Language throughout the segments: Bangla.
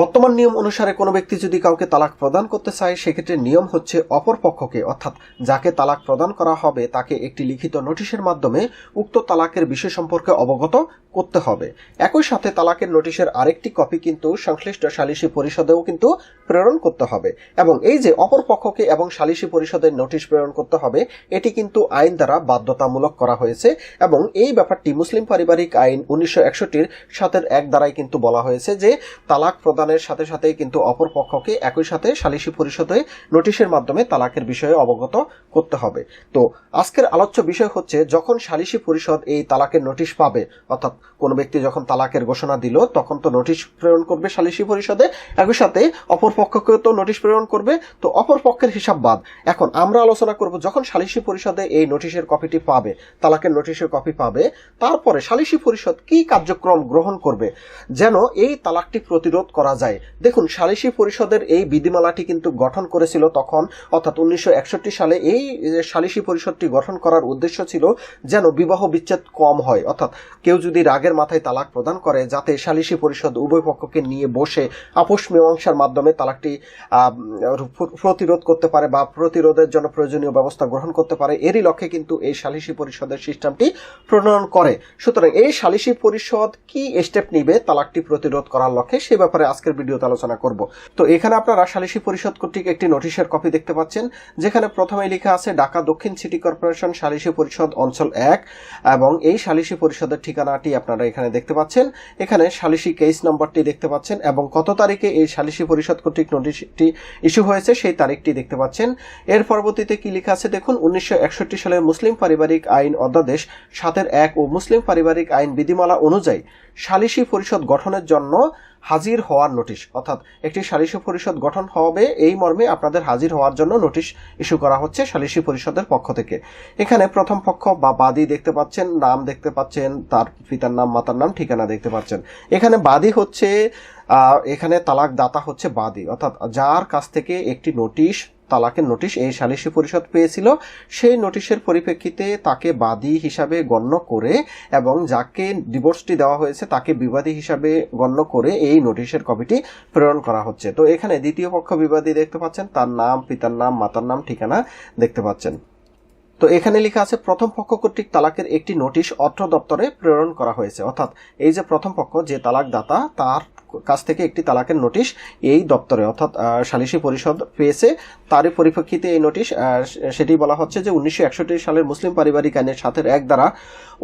বর্তমান নিয়ম অনুসারে কোনো ব্যক্তি যদি কাউকে তালাক প্রদান করতে চায়, সেক্ষেত্রে নিয়ম হচ্ছে অপর পক্ষকে, অর্থাৎ যাকে তালাক প্রদান করা হবে, তাকে একটি লিখিত নোটিশের মাধ্যমে উক্ত তালাকের বিষয় সম্পর্কে অবগত করতে হবে। একই সাথে তালাকের নোটিশের আরেকটি কপি কিন্তু সংশ্লিষ্ট সালিসি পরিষদেও কিন্তু প্রেরণ করতে হবে। এবং এই যে অপর পক্ষকে এবং সালিসি পরিষদের নোটিশ প্রেরণ করতে হবে, এটি কিন্তু আইন দ্বারা বাধ্যতামূলক করা হয়েছে এবং এই ব্যাপারটি মুসলিম পারিবারিক আইন উনিশশো একষট্টির সাথের এক দ্বারাই কিন্তু বলা হয়েছে যে তালাক প্রদানের সাথে সাথেই কিন্তু অপর পক্ষকে একই সাথে সালিসি পরিষদে নোটিশের মাধ্যমে তালাকের বিষয়ে অবগত করতে হবে। তো আজকের আলোচ্য বিষয় হচ্ছে, যখন সালিসি পরিষদ এই তালাকের নোটিশ পাবে, অর্থাৎ কোনো ব্যক্তি যখন তালাকের ঘোষণা দিল, তখন তো নোটিশ প্রেরণ করবে সালিসি পরিষদে, একই সাথে অপর পক্ষকেও তো নোটিশ প্রেরণ করবে। তো অপর পক্ষের হিসাব বাদ। এখন আমরা আলোচনা করব, যখন সালিসি পরিষদে এই নোটিশের কপিটি পাবে, তালাকের নোটিশের কপি পাবে, তারপরে সালিসি পরিষদ কি কার্যক্রম গ্রহণ করবে, যেন এই তালাকটি প্রতিরোধ করা যায়। দেখুন, সালিসি পরিষদের এই বিধিমালাটি কিন্তু গঠন করেছিল তখন, অর্থাৎ উনিশশো একষট্টি সালে এই সালিসি পরিষদটি গঠন করার উদ্দেশ্য ছিল যেন বিবাহ বিচ্ছেদ কম হয়। অর্থাৎ কেউ যদি রাগের মাথায় তালাক প্রদান করে, যাতে সালিসি পরিষদ উভয় পক্ষকে নিয়ে বসে আপোষ মীমাংসার মাধ্যমে তালাকটি প্রতিরোধ করতে পারে বা প্রতিরোধের জন্য প্রয়োজনীয় ব্যবস্থা গ্রহণ করতে পারে, এরই লক্ষ্যে কিন্তু এই সালিসি পরিষদের সিস্টেমটি প্রণয়ন করে। সুতরাং এই সালিসি পরিষদ কি স্টেপ নিবে তালাকটি প্রতিরোধ করার লক্ষ্যে সে ব্যাপারে আজকের ভিডিওতে আলোচনা করব। তো এখানে আপনারা সালিসি পরিষদ কর্তৃক একটি নোটিশের কপি দেখতে পাচ্ছেন, যেখানে প্রথমে লেখা আছে, ঢাকা দক্ষিণ সিটি কর্পোরেশন সালিসি পরিষদ অঞ্চল এক এবং এই সালিসি পরিষদের ঠিকানাটি আপনারা এখানে দেখতে পাচ্ছেন। এখানে সালিসি কেস নম্বরটি দেখতে পাচ্ছেন এবং কত তারিখে এই সালিসি পরিষদ কর্তৃক নোটিশটি ইস্যু হয়েছে সেই তারিখটি দেখতে পাচ্ছেন। এর পরবর্তীতে কি লেখা আছে দেখুন, উনিশশো একষট্টি সালের মুসলিম পারিবারিক আইন অধ্যাদেশ সাতের এক ও মুসলিম পারিবারিক আইন বিধিমালা অনুযায়ী সালিসি পরিষদ গঠনের জন্য হাজির হওয়ার নোটিশ। অর্থাৎ একটি সালিশি পরিষদ গঠন হবে এই মর্মে আপনাদের হাজির হওয়ার জন্য নোটিশ ইস্যু করা হচ্ছে সালিশি পরিষদের পক্ষ থেকে। এখানে প্রথম পক্ষ বা বাদী দেখতে পাচ্ছেন, নাম দেখতে পাচ্ছেন, তার পিতার নাম, মাতার নাম, ঠিকানা দেখতে পাচ্ছেন। এখানে বাদী হচ্ছে এখানে তালাক দাতা হচ্ছে বাদী। অর্থাৎ যার কাছ থেকে একটি নোটিশ, তালাকের নোটিশ এই সালিসি পরিষদ পেয়েছিল, সেই নোটিশের পরিপ্রেক্ষিতে তাকে বাদী হিসাবে গণ্য করে এবং যাকে ডিভোর্সটি দেওয়া হয়েছে তাকে বিবাদী হিসাবে গণ্য করে এই নোটিশের কপিটি প্রেরণ করা হচ্ছে। তো এখানে দ্বিতীয় পক্ষ বিবাদী দেখতে পাচ্ছেন, তার নাম, পিতার নাম, মাতার নাম, ঠিকানা দেখতে পাচ্ছেন। তো এখানে লেখা আছে, প্রথম পক্ষ কর্তৃক তালাকের একটি নোটিশ অর্থ দপ্তরে প্রেরণ করা হয়েছে। অর্থাৎ এই যে প্রথম পক্ষ, যে তালাক দাতা তার কাছ থেকে একটি তালাকের নোটিশ এই দপ্তরে, অর্থাৎ সালিসি পরিষদ পেয়েছে। তারই পরিপ্রেক্ষিতে এই নোটিশ সেটি বলা হচ্ছে যে উনিশশো একষট্টি সালের মুসলিম পারিবারিক আইনের সাথের এক দ্বারা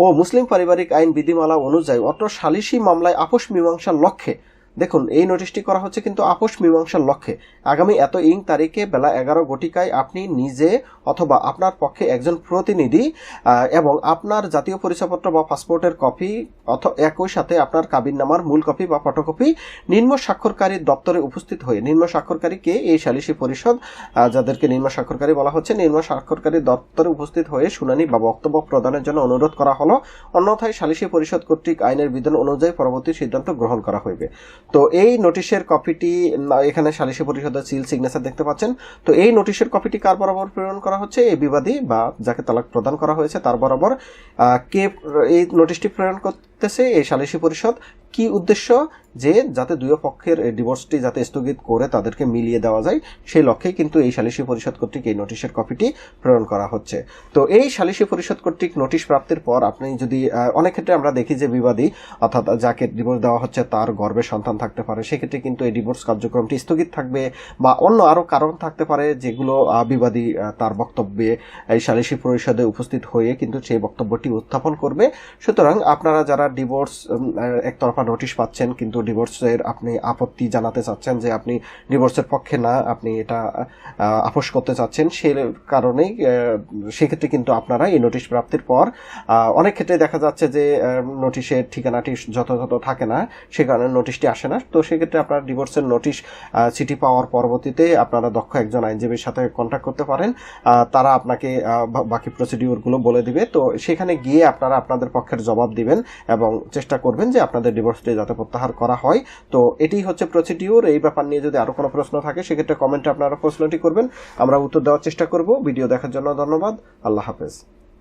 ও মুসলিম পারিবারিক আইন বিধিমালা অনুযায়ী অত্র সালিসি মামলায় আপোষ মীমাংসার লক্ষ্যে দেখুন, এই নোটিশটি করা হচ্ছে কিন্তু আপোষ মীমাংসার লক্ষ্যে। আগামী এত ইং তারিখে বেলা এগারো ঘটিকায় আপনি নিজে অথবা আপনার পক্ষে একজন প্রতিনিধি এবং আপনার জাতীয় পরিচয়পত্র বা পাসপোর্টের কপি একই সাথে আপনার কাবিননামার মূল কপি বা ফটোকপি নিম্ন স্বাক্ষরকারীর দপ্তরে উপস্থিত হয়ে, নিম্ন স্বাক্ষরকারী কে? এই সালিসি পরিষদ যাদেরকে নিম্ন স্বাক্ষরকারী বলা হচ্ছে, নিম্ন স্বাক্ষরকারী দপ্তরে উপস্থিত হয়ে শুনানি বা বক্তব্য প্রদানের জন্য অনুরোধ করা হলো। অন্যথায় সালিসি পরিষদ কর্তৃক আইনের বিধান অনুযায়ী পরবর্তী সিদ্ধান্ত গ্রহণ করা হইবে। তো এই নোটিশের কপিটি এখানে সালিশি পরিষদের সিল সিগনেচার দেখতে পাচ্ছেন। তো এই নোটিশের কপিটি কার বরাবর প্রেরণ করা হচ্ছে? এই বিবাদী বা যাকে তালাক প্রদান করা হয়েছে তার বরাবর কে এই নোটিশটি প্রেরণ করতেছে এই সালিসি পরিষদ, কি উদ্দেশ্য? যে যাতে দুই পক্ষের ডিভোর্সটি যাতে স্থগিত করে তাদেরকে মিলিয়ে দেওয়া যায়, সেই লক্ষ্যেই কিন্তু এই সালিসি পরিষদ কর্তৃক এই নোটিশের কপিটি প্রেরণ করা হচ্ছে। তো এই সালিসি পরিষদ কর্তৃক নোটিশ প্রাপ্তির পর আপনি যদি অনেক ক্ষেত্রে আমরা দেখি যে বিবাদী, অর্থাৎ যাকে ডিভোর্স দেওয়া হচ্ছে তার গর্ভে সন্তান থাকতে পারে, সেক্ষেত্রে কিন্তু এই ডিভোর্স কার্যক্রমটি স্থগিত থাকবে বা অন্য আরও কারণ থাকতে পারে যেগুলো বিবাদী তার বক্তব্যে এই সালিসি পরিষদে উপস্থিত হয়ে কিন্তু সেই বক্তব্যটি উত্থাপন করবে। সুতরাং আপনারা যারা ডিভোর্স একতরফা নোটিশ পাচ্ছেন, কিন্তু ডিভোর্সের আপনি আপত্তি জানাতে চাচ্ছেন যে আপনি ডিভোর্সের পক্ষে না, আপনি এটা আপোষ করতে চাচ্ছেন, সেই কারণেই সেক্ষেত্রে কিন্তু আপনারা এই নোটিশ প্রাপ্তির পর অনেক ক্ষেত্রে দেখা যাচ্ছে যে নোটিশের ঠিকানাটি যথাযথ থাকে না, সে কারণে নোটিশটি আসে না। তো সেক্ষেত্রে আপনার ডিভোর্সের নোটিশ চিঠি পাওয়ার পরবর্তীতে আপনারা দক্ষ একজন আইনজীবীর সাথে কন্ট্যাক্ট করতে পারেন তারা আপনাকে বাকি প্রসিডিউরগুলো বলে দিবে। তো সেখানে গিয়ে আপনারা আপনাদের পক্ষের জবাব দিবেন এবং চেষ্টা করবেন যে আপনাদের ডিভোর্সটি যাতে প্রত্যাহার করা হয়। তো এটি হচ্ছে প্রসিডিউর এই ব্যাপার নিয়ে যদি আরও কোনো প্রশ্ন থাকে, সেক্ষেত্রে কমেন্টে আপনারা প্রশ্নটি করবেন। আমরা উত্তর দেওয়ার চেষ্টা করব। ভিডিও দেখার জন্য ধন্যবাদ। আল্লাহ হাফেজ।